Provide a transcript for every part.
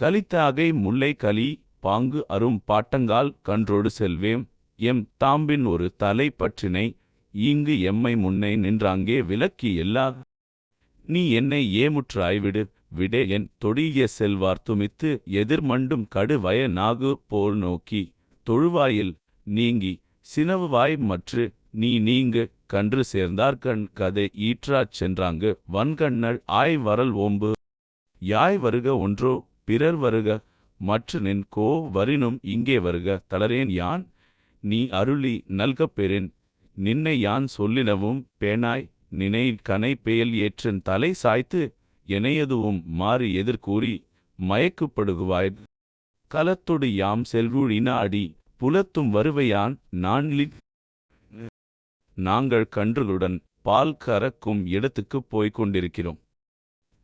கலித்தாகை முல்லை கலி பாங்கு அரும் பாட்டங்கால் கன்றோடு செல்வேம். எம் தாம்பின் ஒரு தலை பற்றினை ஈங்கு எம்மை முன்னை நின்றாங்கே விலக்கி எல்லா. நீ என்னை ஏமுற்றாய் விடு விடே என் தொடிய செல்வார் துமித்து எதிர்மண்டும் கடுவய நாகு போல் நோக்கி. தொழுவாயில் நீங்கி சினவுவாய் மற்று நீ நீங்கு கன்று சேர்ந்தார்கண் கதை ஈற்றாச் சென்றாங்கு வன்கண்ணள் ஆய் வரல் ஓம்பு. யாய் வருக ஒன்றோ பிறர் வருக மற்று நின் கோ வரினும் இங்கே வருக தளரேன் யான்? நீ அருளி நல்கப் பெறேன். நின்னை யான் சொல்லினவும் பேனாய் நினை கனை பெயல் ஏற்றன் தலை சாய்த்து எனையதுவும் மாறி எதிர்கூறி மயக்குப்படுகுவாய். கலத்தொடு யாம் செல்வூழின அடி புலத்தும் வருவையான் நான்லி நாங்கள் கன்றுகளுடன் பால் கறக்கும் இடத்துக்குப் போய்க் கொண்டிருக்கிறோம்.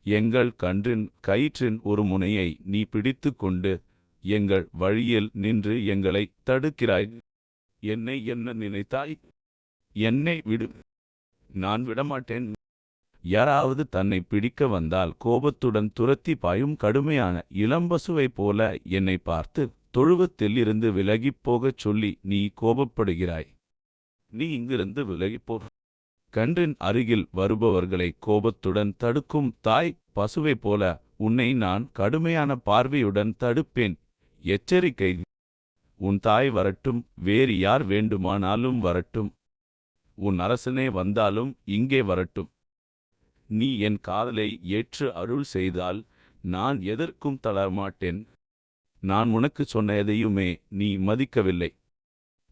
எங்கள் கன்றின் கயிற்றின் ஒரு முனையை நீ பிடித்து கொண்டு எங்கள் வழியில் நின்று எங்களை தடுக்கிறாய். என்னை என்ன நினைத்தாய்? என்னை விடு. நான் விடமாட்டேன். யாராவது தன்னை பிடிக்க வந்தால் கோபத்துடன் துரத்தி பாயும் கடுமையான இளம்பசுவைப் போல என்னை பார்த்து தொழுவத்தில் இருந்து விலகிப் போகச் சொல்லி நீ கோபப்படுகிறாய். நீ இங்கிருந்து விலகிப்போ கன்றின் அருகில் வருபவர்களை கோபத்துடன் தடுக்கும் தாய் பசுவைப் போல உன்னை நான் கடுமையான பார்வையுடன் தடுப்பேன். எச்சரிக்கை. உன் தாய் வரட்டும் வேறு யார் வேண்டுமானாலும் வரட்டும். உன் அரசனே வந்தாலும் இங்கே வரட்டும். நீ என் காதலை ஏற்று அருள் செய்தால் நான் எதற்கும் தளரமாட்டேன். நான் உனக்கு சொன்ன எதையுமே நீ மதிக்கவில்லை.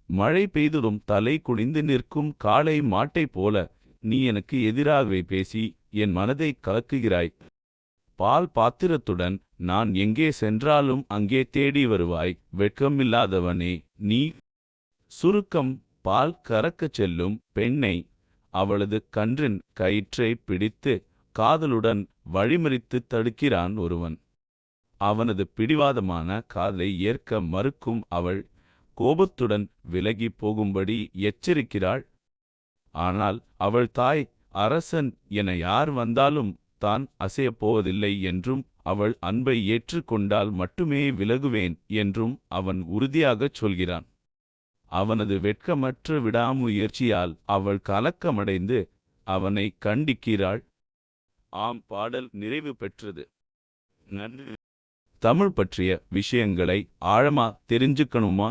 மழை பெய்ததும் தலை குனிந்து நிற்கும் காளை மாட்டைப் போல நீ எனக்கு எதிராகவே பேசி என் மனதை கலக்குகிறாய். பால் பாத்திரத்துடன் நான் எங்கே சென்றாலும் அங்கே தேடி வருவாய். வெட்கமில்லாதவனே நீ சுருக்கம் பால் கறக்கச் செல்லும் பெண்ணை அவளது கன்றின் கயிற்றை பிடித்து காதலுடன் வழிமறித்து தடுக்கிறான் ஒருவன். அவனது பிடிவாதமான காதலை ஏற்க மறுக்கும் அவள் கோபத்துடன் விலகி போகும்படி எச்சரிக்கிறாள். ஆனால் அவள் தாய் அரசன் என யார் வந்தாலும் தான் அசையப்போவதில்லை என்றும் அவள் அன்பை ஏற்றுக்கொண்டால் மட்டுமே விலகுவேன் என்றும் அவன் உறுதியாகச் சொல்கிறான். அவனது வெட்கமற்ற விடாமுயற்சியால் அவள் கலக்கமடைந்து அவனை கண்டிக்கிறாள். ஆம் பாடல் நிறைவு பெற்றது. நன்றி. தமிழ் பற்றிய விஷயங்களை ஆழமா தெரிஞ்சுக்கணுமா?